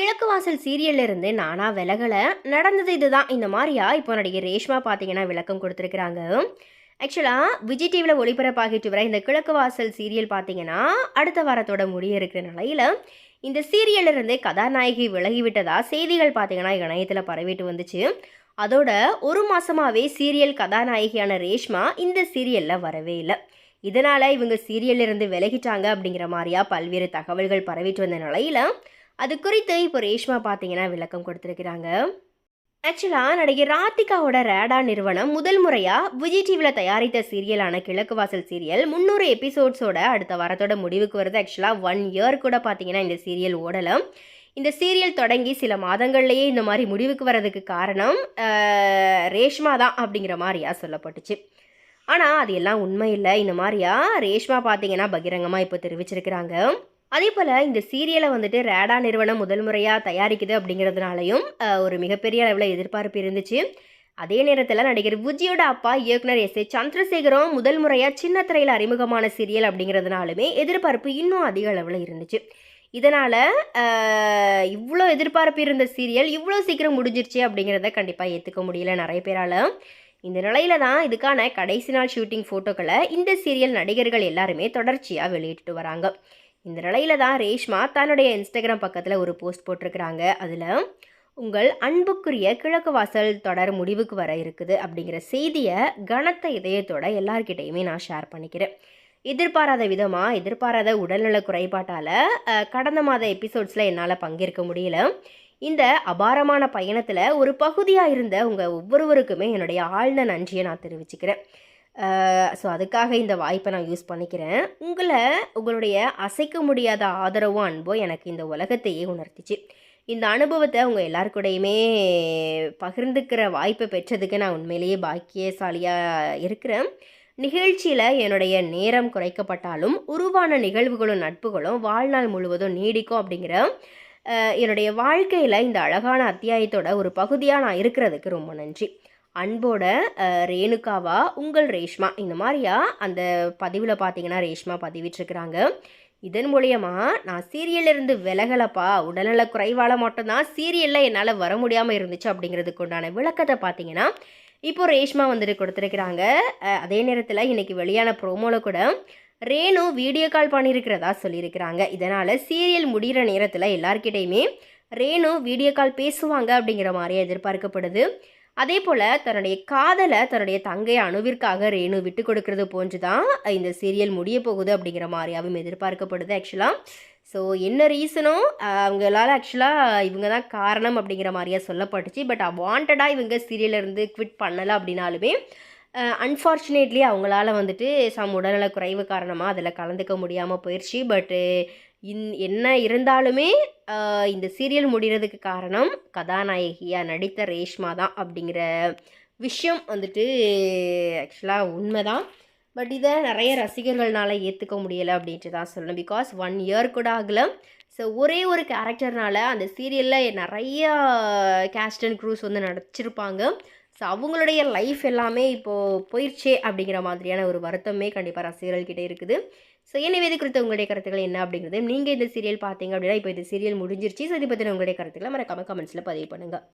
கிழக்கு வாசல் சீரியல்ல இருந்து நானா விலகலை. நடந்தது இதுதான். இந்த மாதிரியா? இப்போ நடிகை ரேஷ்மா பார்த்தீங்கன்னா விளக்கம் கொடுத்துருக்குறாங்க. ஆக்சுவலாக விஜய் டிவியில் ஒளிபரப்பாகிட்டு வர இந்த கிழக்கு வாசல் சீரியல் பார்த்தீங்கன்னா அடுத்த வாரத்தோட முடிய இருக்கிற நிலையில் இந்த சீரியல்லிருந்து கதாநாயகி விலகிவிட்டதா செய்திகள் பார்த்தீங்கன்னா இணையத்தில் பரவிட்டு வந்துச்சு. அதோட ஒரு மாசமாவே சீரியல் கதாநாயகியான ரேஷ்மா இந்த சீரியலில் வரவே இல்லை. இதனால் இவங்க சீரியல்ல இருந்து விலகிட்டாங்க அப்படிங்கிற மாதிரியா பல்வேறு தகவல்கள் பரவிட்டு வந்த நிலையில் அது குறித்து இப்போ ரேஷ்மா பார்த்தீங்கன்னா விளக்கம் கொடுத்துருக்குறாங்க. ஆக்சுவலாக நடிகை ராதிகாவோட ரேடா நிறுவனம் முதல் முறையாக விஜய் டிவியில் தயாரித்த சீரியலான கிழக்கு வாசல் சீரியல் முந்நூறு எபிசோட்ஸோட அடுத்த வாரத்தோட முடிவுக்கு வருது. ஆக்சுவலாக ஒன் இயர் கூட பார்த்தீங்கன்னா இந்த சீரியல் ஓடலை. இந்த சீரியல் தொடங்கி சில மாதங்கள்லேயே இந்த மாதிரி முடிவுக்கு வர்றதுக்கு காரணம் ரேஷ்மா தான் அப்படிங்கிற மாதிரியா சொல்லப்பட்டுச்சு. ஆனால் அது எல்லாம் உண்மை இல்லை. இந்த மாதிரியா ரேஷ்மா பார்த்தீங்கன்னா பகிரங்கமாக இப்போ தெரிவிச்சிருக்கிறாங்க. அதே போல் இந்த சீரியலை வந்துட்டு ரேடா நிறுவனம் முதல் முறையாக தயாரிக்குது அப்படிங்கிறதுனாலையும் ஒரு மிகப்பெரிய அளவில் எதிர்பார்ப்பு இருந்துச்சு. அதே நேரத்தில் நடிகர் விஜயோட அப்பா இயக்குனர் எஸ் ஏ சந்திரசேகரும் முதல் முறையாக சின்ன திரையில் அறிமுகமான சீரியல் அப்படிங்கிறதுனாலுமே எதிர்பார்ப்பு இன்னும் அதிக அளவில் இருந்துச்சு. இதனால் இவ்வளோ எதிர்பார்ப்பு இருந்த சீரியல் இவ்வளோ சீக்கிரம் முடிஞ்சிருச்சு அப்படிங்கிறத கண்டிப்பாக ஏற்றுக்க முடியல நிறைய பேரால். இந்த நிலையில தான் இதுக்கான கடைசி நாள் ஷூட்டிங் ஃபோட்டோக்களை இந்த சீரியல் நடிகர்கள் எல்லாருமே தொடர்ச்சியாக வெளியிட்டு வராங்க. இந்த நிலையில தான் ரேஷ்மா தன்னுடைய இன்ஸ்டாகிராம் பக்கத்தில் ஒரு போஸ்ட் போட்டிருக்கிறாங்க. அதில் உங்கள் அன்புக்குரிய கிழக்கு வாசல் தொடர் முடிவுக்கு வர இருக்குது அப்படிங்கிற செய்தியை கனத்த இதயத்தோட எல்லார்கிட்டையுமே நான் ஷேர் பண்ணிக்கிறேன். எதிர்பாராத விதமாக எதிர்பாராத உடல்நல குறைபாட்டால் கடந்த மாத எபிசோட்ஸில் என்னால் பங்கேற்க முடியல. இந்த அபாரமான பயணத்தில் ஒரு பகுதியாக இருந்த உங்கள் ஒவ்வொருவருக்குமே என்னுடைய ஆழ்ந்த நன்றியை நான் தெரிவிச்சுக்கிறேன். ஸோ அதுக்காக இந்த வாய்ப்பை நான் யூஸ் பண்ணிக்கிறேன். உங்களை உங்களுடைய அசைக்க முடியாத ஆதரவும் அன்போ எனக்கு இந்த உலகத்தையே உணர்த்திச்சு. இந்த அனுபவத்தை உங்கள் எல்லாருக்கூடையுமே பகிர்ந்துக்கிற வாய்ப்பை பெற்றதுக்கு நான் உண்மையிலேயே பாக்கியசாலியாக இருக்கிறேன். நிகழ்ச்சியில் என்னுடைய நேரம் குறைக்கப்பட்டாலும் உருவான நிகழ்வுகளும் நட்புகளும் வாழ்நாள் முழுவதும் நீடிக்கும் அப்படிங்கிற என்னுடைய வாழ்க்கையில் இந்த அழகான அத்தியாயத்தோட ஒரு பகுதியாக நான் இருக்கிறதுக்கு ரொம்ப நன்றி. அன்போட ரேணுகாவா உங்கள் ரேஷ்மா? இந்த மாதிரியா அந்த பதிவில் பார்த்தீங்கன்னா ரேஷ்மா பதிவிட்டிருக்கிறாங்க. இதன் மூலயமா நான் சீரியல்லிருந்து விலகலப்பா. உடல்நல குறைவால் மட்டும்தான் சீரியலில் என்னால் வர முடியாமல் இருந்துச்சு அப்படிங்கிறதுக்கு உண்டான விளக்கத்தை பார்த்தீங்கன்னா இப்போ ரேஷ்மா வந்துட்டு கொடுத்துருக்குறாங்க. அதே நேரத்தில் இன்றைக்கி வெளியான ப்ரோமோவில் கூட ரேணு வீடியோ கால் பண்ணியிருக்கிறதா சொல்லியிருக்கிறாங்க. இதனால் சீரியல் முடிகிற நேரத்தில் எல்லார்கிட்டையுமே ரேணு வீடியோ கால் பேசுவாங்க அப்படிங்கிற மாதிரியே எதிர்பார்க்கப்படுது. அதே போல் தன்னுடைய காதலை தன்னுடைய தங்கை அணுவிற்காக ரேணு விட்டு கொடுக்கறது போன்று தான் இந்த சீரியல் முடிய போகுது அப்படிங்கிற மாதிரியாகவும் எதிர்பார்க்கப்படுது ஆக்சுவலாக ஸோ என்ன ரீசனோ அவங்களால ஆக்சுவலாக இவங்க தான் காரணம் அப்படிங்கிற மாதிரியா சொல்லப்பட்டுச்சு. பட் வாண்டடாக இவங்க சீரியலேருந்து குவிட் பண்ணலை அப்படின்னாலுமே அன்ஃபார்ச்சுனேட்லி அவங்களால வந்துட்டு சம் உடல்நல குறைவு காரணமாக அதில் கலந்துக்க முடியாமல் போயிடுச்சு பட்டு இன் என்ன இருந்தாலுமே இந்த சீரியல் முடிகிறதுக்கு காரணம் கதாநாயகியாக நடித்த ரேஷ்மா தான் அப்படிங்கிற விஷயம் வந்துட்டு ஆக்சுவலாக உண்மை தான் பட் இதை நிறைய ரசிகர்கள்னால ஏற்றுக்க முடியலை அப்படின்ட்டு தான் சொல்லணும். பிகாஸ் ஒன் இயர் கூட ஆகலை. ஸோ ஒரே ஒரு கேரக்டர்னால அந்த சீரியலில் நிறையா கேஸ்ட் அண்ட் க்ரூஸ் வந்து நடிச்சிருப்பாங்க. ஸோ அவங்களுடைய லைஃப் எல்லாமே இப்போது போயிடுச்சே அப்படிங்கிற மாதிரியான ஒரு வருத்தமே கண்டிப்பாக ரசிகர்கள்கிட்ட இருக்குது. ஸோ என்ன குறித்த உங்களுடைய கருத்துக்கள் என்ன அப்படிங்கிறது நீங்கள் இந்த சீரியல் பார்த்தீங்க அப்படின்னா இப்போ இந்த சீரியல் முடிஞ்சிருச்சு. ஸோ இதை பற்றின உங்களுடைய கருத்துக்களை மறக்காமல் கமெண்ட்ஸில் பதிவு பண்ணுங்கள்